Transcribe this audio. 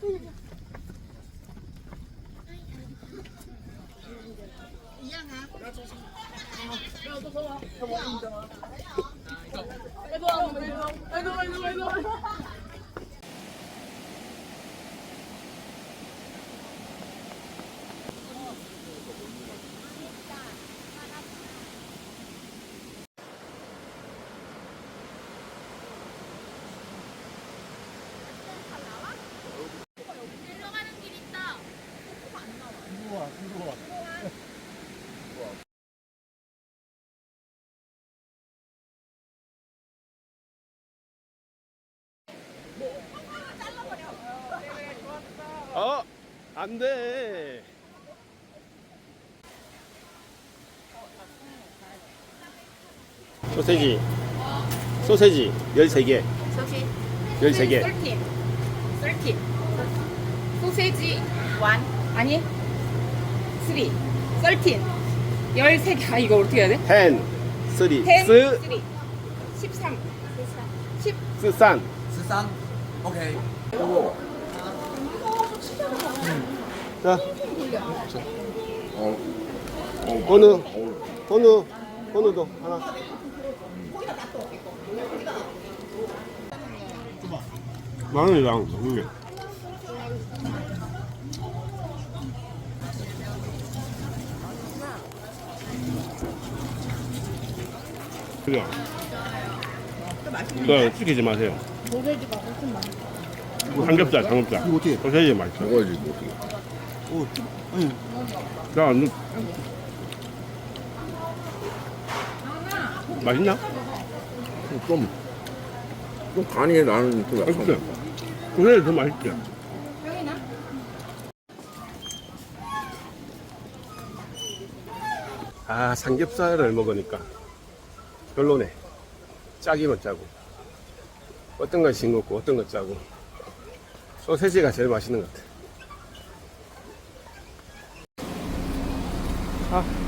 嗯，一样啊，不要抽身。嗯，俾我笃到啊，我冇听到啊。你好，你好，你好，你好，你好，你好。 안 돼. 소세지. 소세지 13개. 소시. 13개. 13. 13. 소세지 1. 아니. 3. 13. 13개. 아, 이거 어떻게 해야 돼? 10. 3. 10. 스, 3. 13. 10. 스산.十三，OK。 자. 건우. 건우. 건우도 하나. 마늘이랑 이게. 그래. 그거 시키지 마세요. 소세지가 훨씬 맛있어. 삼겹살, 삼겹살. 이거 어떻게? 소세지 맛있어. 먹어야지 뭐 어떻게. 오, 야, 너 맛있나? 좀, 좀 간이 나는 그 맛있지? 약간. 소세지 더 맛있지? 아, 삼겹살을 먹으니까 별로네. 짜기만 짜고. 어떤 건 싱겁고, 어떤 건 짜고. 소세지가 제일 맛있는 것 같아. 아,